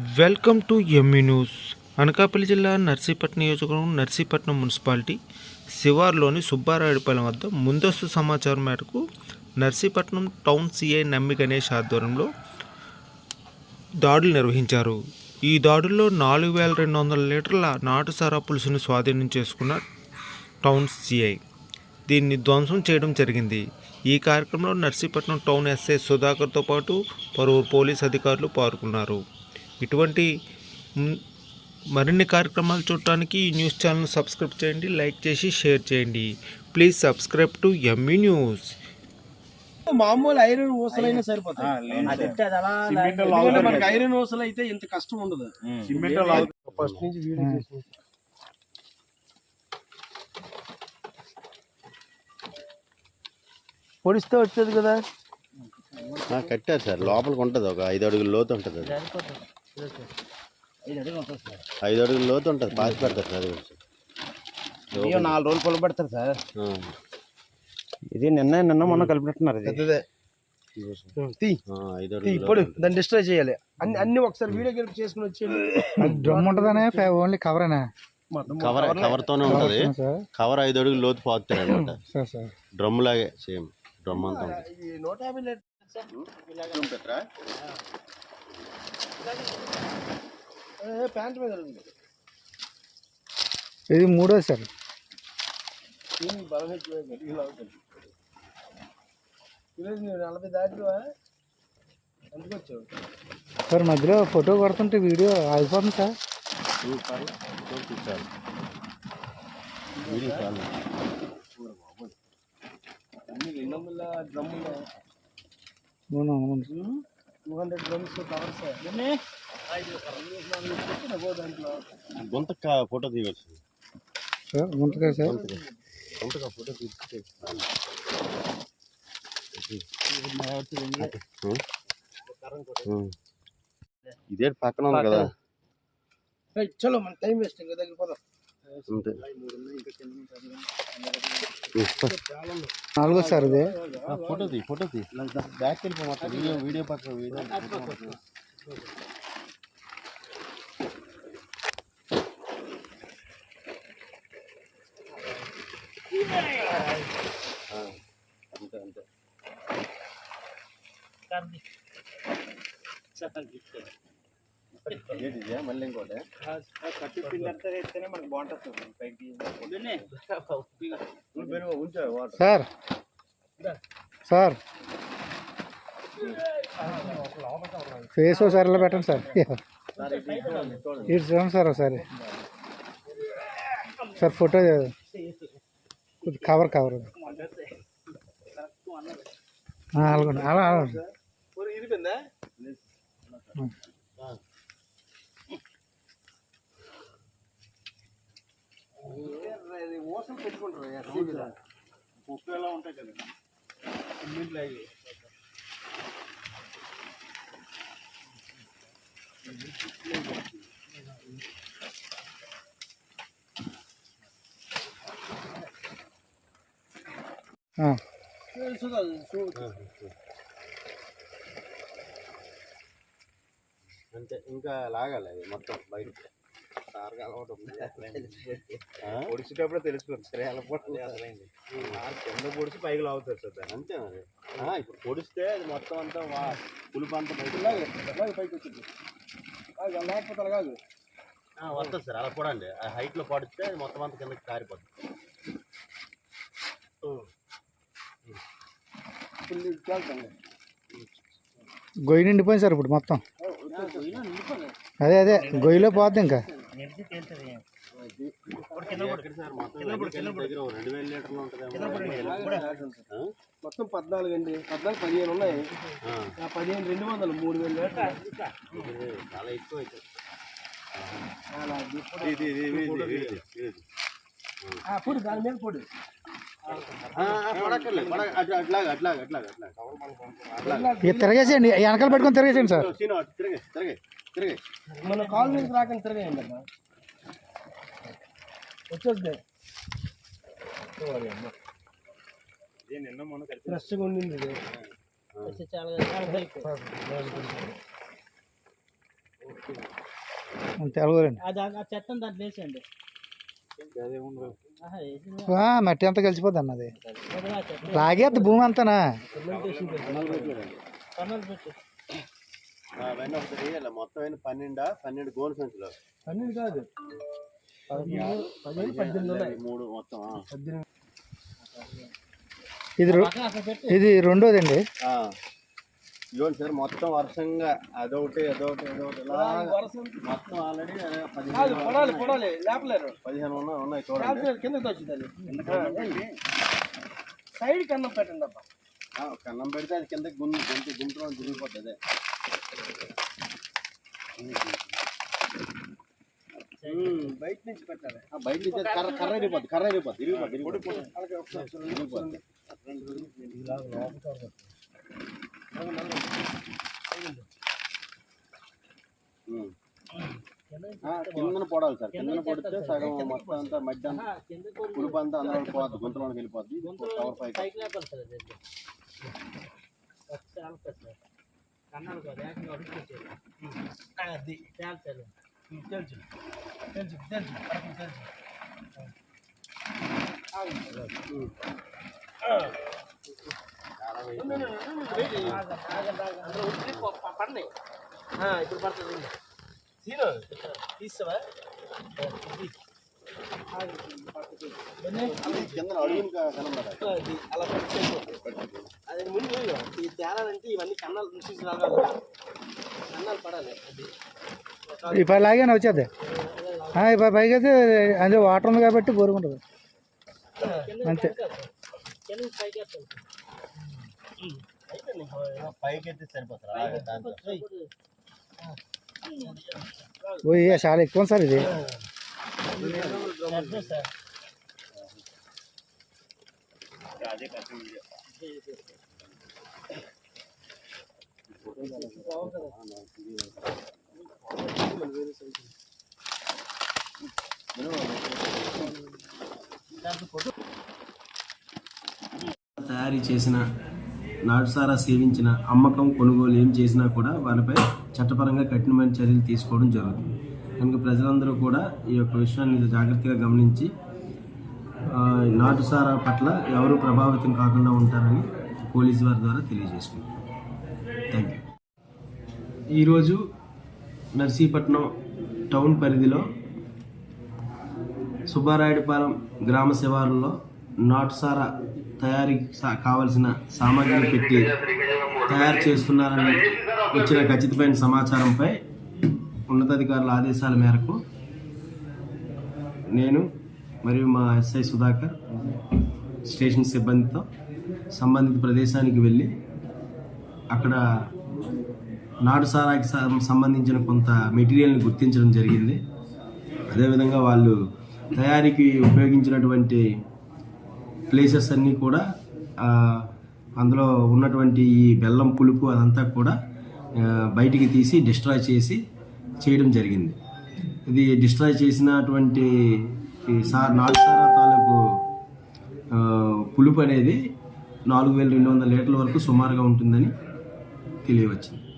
Welcome to ME news Anakapalli జిల్లా నర్సీపట్నం నియోజకవర్గం Narsipatnam municipality శివార్లోని సుబ్బారాయుడుపాలెం వద్ద ముందస్తు సమాచారం మేరకు నర్సీపట్నం టౌన్ సిఐ నమ్మి గణేష్ ఆధ్వర్యంలో దాడులు నిర్వహించారు. ఈ దాడుల్లో నాలుగు వేల రెండు వందల లీటర్ల నాటు సారా పులుసును స్వాధీనం చేసుకున్న టౌన్ సిఐ. దీన్ని ధ్వంసం చేయడం జరిగింది. ఈ కార్యక్రమంలో నర్సీపట్నం టౌన్ ఎస్ఐ సుధాకర్తో పాటు పలువురు పోలీస్ అధికారులు పాల్గొన్నారు. ఇటువంటి మరిన్ని కార్యక్రమాలు చూడటానికి ఈ న్యూస్ ఛానల్ సబ్స్క్రైబ్ చేయండి లైక్ చేసి షేర్ చేయండి. Please subscribe to ME news మామూలు ఐరన్ ఊసలైనా సరిపోతాయి. ఎందుకంటే మనకి ఐరన్ ఊసలు అయితే ఇంత కష్టం ఉండదు. ఫస్ట్ నుంచి వీడియో చేసి పొడిస్తే వచ్చేది కదా? కట్టారు సార్. లోపలికి ఉంటుంది ఒక ఐదు అడుగుల లోతు ఉంటుంది అది. ఐదు అడుగుల లోతు ఉంటుంది పాతి పెడతారు సార్ కొంచెం. నాలుగు రోజులు పొలం పెడతారు సార్. ఇది నిన్న నిన్న మొన్న కలిపినట్టున్నారు ఇది. ఇప్పుడు ఉంటుంది. దాన్ని డిస్ట్రాయ్ చేయాలి. అన్ని అన్ని ఒకసారి వీడియో గెలిపి చేసుకుని వచ్చేయండి. డ్రమ్ ఉంటుందనే ఓన్లీ కవరేనా కవర్ కవర్తోనే ఉంటుంది. సార్. కవర్ ఐదు అడుగులు లోతు పాతుతారు అనమాట సార్ సార్. డ్రమ్ లాగే సేమ్ డ్రమ్ అంతా ఉంటుంది నూట యాభై ప్యాంట్ మీద ఉంది. ఇది మూడో సార్. దీనికి బలం ఎక్కువైంది, ఇలా అవుతుంది. ఈరోజు నువ్వు నలభై దాటివా ఎందుకు వచ్చావు? సార్ మధ్యలో ఫోటో కొడుతుంటే వీడియో ఆగిపోతుంది సార్. వీడియో చాలు అన్ని రెండు వందల డ్రమ్ములు? అవును, అవును. టూ హండ్రెడ్ డ్రమ్స్ కవర్స్ దాంట్లో గుంత ఫోటో తీయవచ్చు సార్ ఉంటుంది సార్. గుంతగా ఫోటో తీస్తే ఇదే పక్కన ఉంది కదా. చలో మన టైం వేస్ట్ ఇంకా దగ్గర పోదాం. అంతే. నాలుగో సార్ ఇది. ఫోటో తీ ఫోటో తీ. బ్యాక్ వెళ్ళిపో మొత్తం వీడియో వీడియో పక్కన వీడియో అంతే అంతే. ఏంటి మళ్ళీ ఇంకోటి? సార్. సార్. ఫేస్ ఒకసారి ఇలా పెట్టండి సార్. ఇటు చూడండి సార్ ఒకసారి. సార్ ఫోటో కొద్ది కవర్ కవర్. అలాగండి. అలా అలా. ఇరిపోయిందా ఓసం పెట్టుకుంటారు ఎస్సీ మీద ఉప్పు ఎలా ఉంటాయి కదా. ఇన్నింటిలో అయ్యి ఆ, అంతే ఇంకా లాగాలి అది మొత్తం బయట సార్గా అలవాటు. ఆ? పొడిచేటప్పుడు తెలుస్తుంది సరే అలా కింద పొడిచి పైకి లాగుతారు సార్ అంతే మరి. ఆ, ఇప్పుడు పొడిస్తే అది మొత్తం అంతా వా పులుపు అంతా అలాగే పైకి వచ్చింది. లేకపోతే కాదు. ఆ, వస్తుంది సార్ అలా చూడండి ఆ హైట్లో పడితే అది మొత్తం అంతా కిందకి కారిపోతుంది గొయ్యి నిండిపోయింది సార్ ఇప్పుడు మొత్తం. అదే అదే గొయ్యిలో పోద్ది ఇంకా. మొత్తం దగ్గర ఓ రెండు వేల లీటర్లు ఉంటుంది మొత్తం పద్నాలుగు అండి. పద్నాలుగు పదిహేను ఉన్నాయి. పదిహేను రెండు వందలు మూడు వేలు లీటర్లు. చాలా ఎక్కువ పొడి దాని మీద పొడి. తిరగేసేయండి వెనకాల పెట్టుకొని తిరగేసేయండి సార్. తిరగే తిరగే తిరగే. మన కాల్ మీద రాకుండా తిరగండి అమ్మా. వచ్చేద్ది ఫ్రెష్గా ఉండింది ఇది. మట్టి అంతా కలిసిపోద్ది అన్నది. లాగేద్ది భూమి అంతానా? మొత్తం అయిన పన్నెండా? పన్నెండు గోల్ సంచులు. పన్నెండు కాదు. ఇది ఇది రెండోదండి. ఆ. ఇదిగోండి సార్ మొత్తం వర్షంగా అదొకటి అదొకటి అదొకటి ఇలాగా మొత్తం ఆల్రెడీ కాదు పదిహేను పదిహేను ఉన్నాయి ఉన్నాయి చూడండి. కిందకి వచ్చింది సైడ్ కన్నం పెట్టండి అబ్బా. ఆ, కన్నం పెడితే అది కింద గుండు గుంటు గుంటులో తిరిగిపోతుంది. బయట నుంచి పెట్టాలి. బయట నుంచి కర్ర కర్ర ఇరిగిపోద్ది కర్ర ఇరిగిపోద్ది ఇరిగిపోద్ది కిందన పొడాలి సార్. కిందన పొడితే సగం మొత్తం అంతా మధ్య అంతా ఆ, కిందకి పోయి పులుపు అంతా అందులో పోద్ది గుంతలోకి వెళ్ళిపోద్ది. Cover sir. కన్నాలు కాదు. అది చాలు. తెలుసు. తెలుసు తెలుసు. కరెక్ట్ తెలుసు. అందులో ఉట్టి ప- ప- పడినాయి. ఆ, ఇప్పుడు పడుతుంది. సీను తీస్తావా అలా. అది ముందు ఈ తేలాలంటే ఇవన్నీ కన్నాలు కన్నాలు పడాలి. అది ఈ పది లాగానే వచ్చేది ఆ, ఈ పైకి అయితే అదే వాటర్ ఉంది కాబట్టి బోరుగుంటుంది అంతే. పైకి ఓ చాలా ఎక్కువ సార్ ఇది అదే సార్. తయారీ చేసిన నాటుసారా సేవించిన అమ్మకం కొనుగోలు ఏం చేసినా కూడా వాళ్ళపై చట్టపరంగా కఠినమైన చర్యలు తీసుకోవడం జరుగుతుంది. కనుక ప్రజలందరూ కూడా ఈ యొక్క విషయాన్ని జాగ్రత్తగా గమనించి నాటుసారా పట్ల ఎవరు ప్రభావితం కాకుండా ఉంటారని పోలీసు వారి ద్వారా తెలియజేసుకుంటాం థ్యాంక్ యూ ఈరోజు నర్సీపట్నం టౌన్ పరిధిలో సుబ్బారాయుడిపాలెం గ్రామ శివారులో నాటుసారా తయారీకి కావలసిన సామాగ్రిని పెట్టి తయారు చేస్తున్నారని వచ్చిన ఖచ్చితమైన సమాచారంపై ఉన్నతాధికారుల ఆదేశాల మేరకు నేను మరియు మా ఎస్ఐ సుధాకర్ స్టేషన్ సిబ్బందితో సంబంధిత ప్రదేశానికి వెళ్ళి అక్కడ నాటు సారాకి సంబంధించిన కొంత మెటీరియల్ని గుర్తించడం జరిగింది. అదేవిధంగా వాళ్ళు తయారీకి ఉపయోగించినటువంటి ప్లేసెస్ అన్నీ కూడా అందులో ఉన్నటువంటి ఈ బెల్లం పులుపు అదంతా కూడా బయటికి తీసి డిస్ట్రాయ్ చేసి చేయడం జరిగింది. ఇది డిస్ట్రాయ్ చేసినటువంటి ఈ సా నాటుసారా తాలూకు పులుపు అనేది నాలుగు వేల రెండు వందల లీటర్ల వరకు సుమారుగా ఉంటుందని తెలియవచ్చింది.